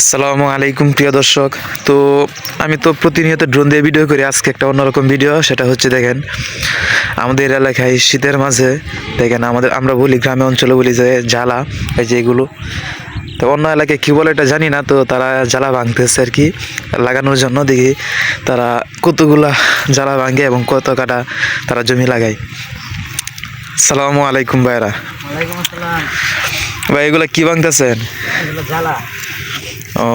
আসসালামু আলাইকুম প্রিয় দর্শক। তো আমি তো প্রতিনিয়ত ড্রোন দিয়ে ভিডিও করি আজকে একটা অন্যরকম ভিডিও সেটা হচ্ছে দেখেন আমাদের এলাকায় শীতের মাঝে দেখেন আমাদের আমরা বলি গ্রামে অঞ্চলে বলি যে জ্বালা এই যে এগুলো। তো অন্য এলাকায় কী বলে এটা জানি না তো তারা জ্বালা ভাঙতেছে আর কি লাগানোর জন্য দেখি তারা কতগুলা জ্বালা ভাঙে এবং কত কাটা তারা জমি লাগায়। সালামু আলাইকুম ভাইরা ভাই এগুলা কি ভাঙতেছেন? জ্বালা। ও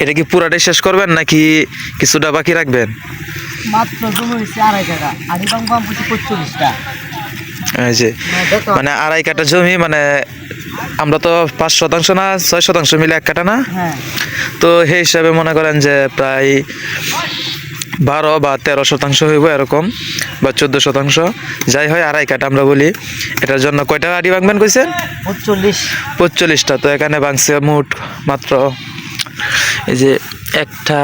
এটা কি পুরাটাই শেষ করবেন নাকি কিছুটা বাকি রাখবেন? মাত্র জমি হয়েছে আড়াই টাকা। আড়ি পাম পাম হচ্ছে পঁয়তাল্লিশটা যে মানে আড়াই কাটা জমি মানে আমরা তো পাঁচ শতাংশ না ছয় শতাংশ মিলে এক কাটা না? হ্যাঁ। তো সেই হিসাবে মনে করেন যে প্রায় বারো বা তেরো শতাংশ হইব এরকম বা চোদ্দ শতাংশ। যাই হয় আড়াই কাটা আমরা বলি। এটার জন্য কয়টা আড়ি ভাঙবেন কইছেন? পঁচল্লিশ পঁচল্লিশটা তো এখানে ভাঙছে মোট মাত্র এই যে একটা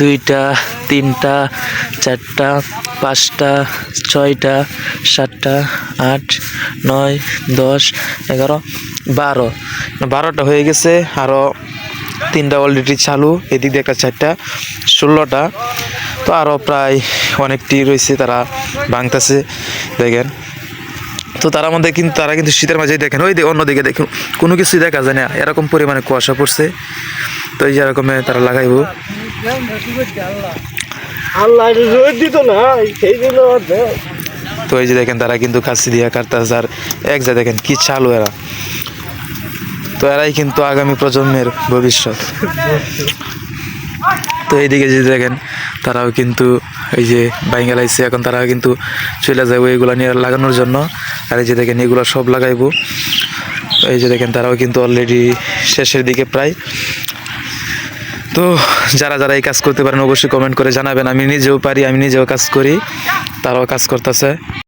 দুইটা তিনটা চারটা পাঁচটা ছয়টা সাতটা আট নয় দশ এগারো বারো। বারোটা হয়ে গেছে। আরও তিনটা অলরেডি চালু। এদিক দিয়ে একটা চারটা ষোলোটা। তো আরও প্রায় অনেকটি রয়েছে তারা ভাঙতেছে দেখেন। তো তার মধ্যে কিন্তু তারা কিন্তু শীতের মাঝেই দেখেন ওই অন্যদিকে দেখুন কোনো কিছুই দেখা যায় না এরকম পরিমাণে কুয়াশা পড়ছে। তো এই যে এরকমে তারা লাগাইবো। তো এই যে দেখেন তারা কিন্তু কাছি দিয়া কাটতেছে আর এক যা দেখেন কি চালু এরা। তো এরাই কিন্তু আগামী প্রজন্মের ভবিষ্যৎ। তো এইদিকে যে দেখেন, তারাও কিন্তু এই যে বাইঙ্গালাইছে এখন তারা কিন্তু চলে যাবে এগুলো নিয়ে লাগানোর জন্য। আর এই যে দেখেন, এগুলো সব লাগাইবো। এই যে দেখেন, তারাও কিন্তু অলরেডি শেষের দিকে প্রায়। তো যারা যারা এই কাজ করতে পারেন, অবশ্যই কমেন্ট করে জানাবেন। আমি নিজেও পারি, আমি নিজেও কাজ করি। তারাও কাজ করতেছে।